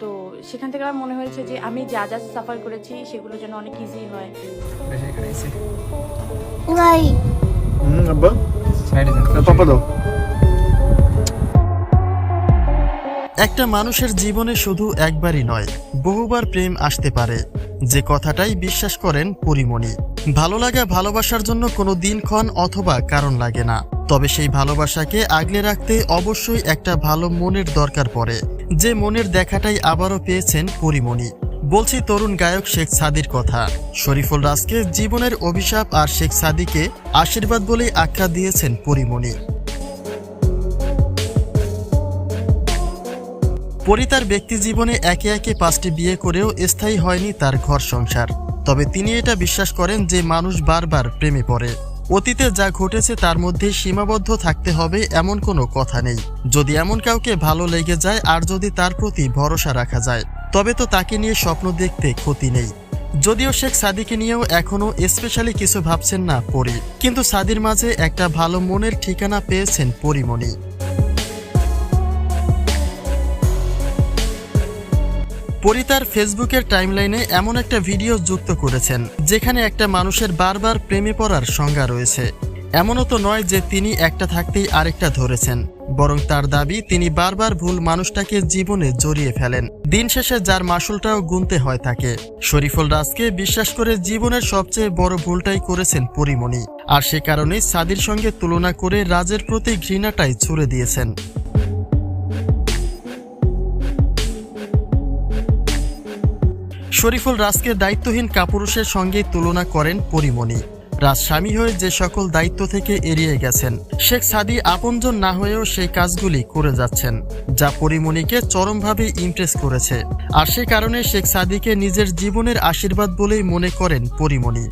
তো সেখান থেকে আমার মনে হয়েছে যে আমি যা যা সাফার করেছি সেগুলো যেন অনেক ইজি হয়। ভাই আব্বা। সাইডে যান না, পাপা দাও। একটা মানুষের জীবনে শুধু একবারই নয় বহুবার প্রেম আসতে পারে। যে কথাটাই বিশ্বাস করেন পরিমণি। ভালো লাগা ভালোবাসার জন্য কোনো দিনক্ষণ অথবা কারণ লাগে না। তবে সেই ভালোবাসাকে আগলে রাখতে অবশ্যই একটা ভালো মনের দরকার পড়ে। যে মনের দেখাটাই আবারও পেয়েছেন পরিমণি। বলছি তরুণ গায়ক শেখ সাদির কথা। শরীফুল রাজকে জীবনের অভিশাপ আর শেখ সাদিকে আশীর্বাদ বলেই আখ্যা দিয়েছেন পরিমণি। পরি তার ব্যক্তি জীবনে একে একে পাঁচটি বিয়ে করেও স্থায়ী হয়নি তার ঘর সংসার। তবে তিনি এটা বিশ্বাস করেন যে মানুষ বারবার প্রেমে পড়ে। অতীতে যা ঘটেছে তার মধ্যে সীমাবদ্ধ থাকতে হবে এমন কোনো কথা নেই। যদি এমন কাউকে ভালো লেগে যায় আর যদি তার প্রতি ভরসা রাখা যায়, তবে তো তাকে নিয়ে স্বপ্ন দেখতে ক্ষতি নেই। যদিও শেখ সাদিকে নিয়েও এখনও স্পেশালি কিছু ভাবছেন না পরি। কিন্তু সাদির মাঝে একটা ভালো মনের ঠিকানা পেয়েছেন পরিমণি। পরি তার ফেসবুকের টাইমলাইনে এমন একটা ভিডিও যুক্ত করেছেন, যেখানে একটা মানুষের বারবার প্রেমে পড়ার সংজ্ঞা রয়েছে। এমনও তো নয় যে তিনি একটা থাকতেই আরেকটা ধরেছেন, বরং তার দাবি তিনি বারবার ভুল মানুষটাকে জীবনে জড়িয়ে ফেলেন। দিন শেষে যার মাসুলটাও গুনতে হয় তাকে। শরীফুল রাজকে বিশ্বাস করে জীবনের সবচেয়ে বড় ভুলটাই করেছেন পরিমণি। আর সে কারণে সাদির সঙ্গে তুলনা করে রাজের প্রতি ঘৃণাটাই ছুড়ে দিয়েছেন। শরীফুল রাজকে দায়িত্বহীন কাপুরুষের সঙ্গে তুলনা করেন পরিমণি। রাজ স্বামী হয়ে যে সকল দায়িত্ব থেকে এড়িয়ে গেছেন, শেখ সাদি আপনজন না হয়েও সেই কাজগুলি করে যাচ্ছেন, যা পরিমণিকে চরমভাবে ইমপ্রেস করেছে। আর সে কারণে শেখ সাদিকে নিজের জীবনের আশীর্বাদ বলেই মনে করেন পরিমণি।